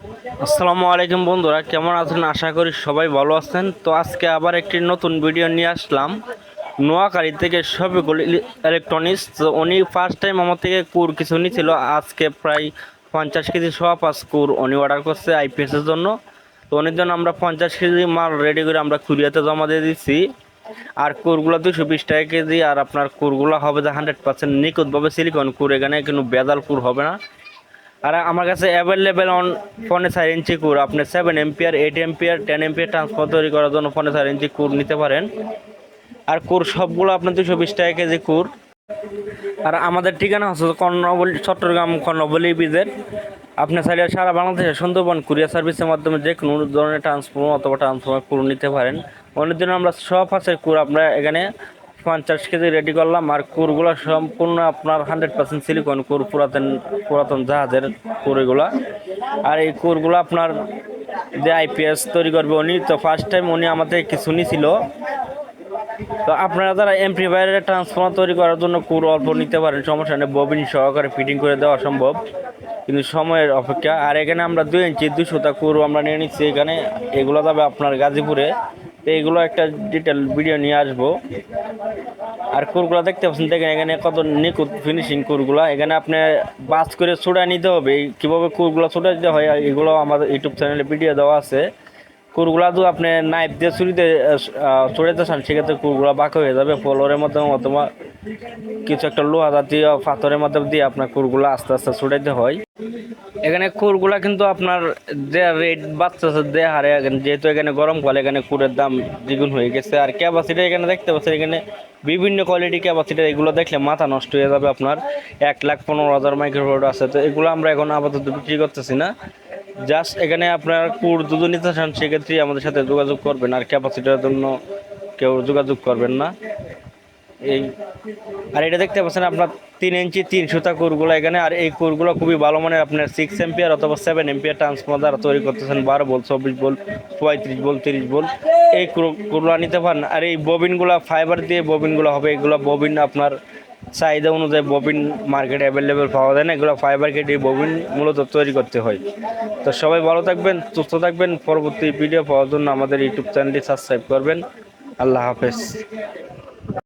আসসালামু আলাইকুম বন্ধুরা, কেমন আছেন? আশা করি সবাই ভালো আছেন। তো আজকে আবার একটি নতুন ভিডিও নিয়ে আসলাম। নোয়াখালী থেকে সবিকুল ইলেকট্রনিক্স। তো উনি ফার্স্ট টাইম আমার থেকে কুর কিছু নিয়েছিল আজকে প্রায় পঞ্চাশ কেজি সোয়া পাঁচ কুর উনি অর্ডার করছে আইপিএসের জন্য। তো উনির জন্য আমরা পঞ্চাশ কেজি মাল রেডি করে আমরা কুরিয়াতে জমা দিয়ে দিচ্ছি। আর কুরগুলো দুশো বিশ টাকা কেজি। আর আপনার কুরগুলো হবে যে হান্ড্রেড পার্সেন্ট নিখুঁতভাবে সিলিকন কুর। এখানে কোনো বেদাল কুর হবে না। আর আমার কাছে অ্যাভেলেবেল অন ফোনে চার ইঞ্চি কুর। আপনি seven ampere eight ampere ten ampere transfer তৈরি করার জন্য ফোনে চার ইঞ্চি কুর নিতে পারেন। আর কুর সবগুলো আপনার দুশো বিশ টাকা কেজি কুর। আর আমাদের ঠিকানা হচ্ছে কর্ণবলী, চট্টগ্রাম কর্ণবলী বিজের আপনি চাইলে সারা বাংলাদেশে সুন্দরবন কুরিয়ার সার্ভিসের মাধ্যমে যে কোনো ধরনের ট্রান্সফর্ম অথবা ট্রান্সফর্মার কুর নিতে পারেন। অনেক দিন আমরা সব আছে কুর আমরা এখানে পঞ্চাশ কেজি রেডি করলাম আর কুরগুলো সম্পূর্ণ আপনার হান্ড্রেড পার্সেন্ট সিলিকন কুর পুরাতন পুরাতন জাহাজের কুরগুলা। আর এই কুরগুলো আপনার যে আইপিএস তৈরি করবে উনি, তো ফার্স্ট টাইম উনি আমাদের কিছু নিয়েছিল তো আপনারা যারা এমপ্লিফায়ারের ট্রান্সফর্মার তৈরি করার জন্য কুর অল্প নিতে পারেন, সমস্যা নেই ববিন সহকারে ফিটিং করে দেওয়া সম্ভব। কিন্তু সময়ের অপেক্ষা। আর এখানে আমরা দুই ইঞ্চি দুশো দুশোটা কুর আমরা নিয়ে নিচ্ছি, এখানে এগুলো যাবে আপনার গাজীপুরে। তো এগুলো একটা ডিটেল ভিডিও নিয়ে আসব। আর কুরগুলা দেখতে পাচ্ছেন, দেখেন এখানে কত নিখুঁত ফিনিশিং কুরগুলা এখানে আপনি বাস করে ছুটা নিতে হবে কীভাবে কুরগুলা ছুটা দিতে হয়, এগুলো আমাদের ইউটিউব চ্যানেলে ভিডিও দেওয়া আছে। কুরগুলা তো আপনি নাইফ দিয়ে ছুরিতে ছুড়াইতে চান, সেক্ষেত্রে কুরগুলা বাঁকা হয়ে যাবে, ফলোরের মাধ্যমে অথবা কিছু একটা লোহা জাতীয় পাথরের মাধ্যমে দিয়ে আপনার কুরগুলা আস্তে আস্তে ছুটাইতে হয়। এখানে কুরগুলা কিন্তু আপনার যে রেট বাড়তেছে যে হারে যেহেতু এখানে গরমকালে এখানে কুরের দাম দ্বিগুণ হয়ে গেছে। আর ক্যাপাসিটি এখানে দেখতে পাচ্ছেন, এখানে বিভিন্ন কোয়ালিটি ক্যাপাসিটি এগুলো দেখলে মাথা নষ্ট হয়ে যাবে আপনার। এক লাখ পনেরো হাজার মাইক্রোফোড আছে। তো এগুলো আমরা এখন আপাতত বিক্রি করতেছি না। জাস্ট এখানে আপনার কুর দুধ নিতে চান, সেক্ষেত্রে আমাদের সাথে যোগাযোগ করবেন। আর ক্যাপাসিটির জন্য কেউ যোগাযোগ করবেন না। এই আর এটা দেখতে পাচ্ছেন আপনার তিন ইঞ্চি, তিন সুতা কোরগুলো এখানে। আর এই কুরগুলো খুবই ভালো মানের আপনার সিক্স এম্পিয়ার অথবা সেভেন এম্পিয়ার ট্রান্সফর্মার তৈরি করতেছেন। বারো বল চব্বিশ বল পঁয়ত্রিশ বল তিরিশ বল এই কুরগুলো নিতে পারেন। আর এই ববিনগুলো ফাইবার দিয়ে ববিনগুলো হবে। এগুলো ববিন আপনার চাহিদা অনুযায়ী ববিন মার্কেটে অ্যাভেলেবেল পাওয়া যায় না। এগুলো ফাইবার কেটে ববিন মূলত তৈরি করতে হয়। তো সবাই ভালো থাকবেন, সুস্থ থাকবেন। পরবর্তী ভিডিও পাওয়ার জন্য আমাদের ইউটিউব চ্যানেলটি সাবস্ক্রাইব করবেন। আল্লাহ হাফেজ।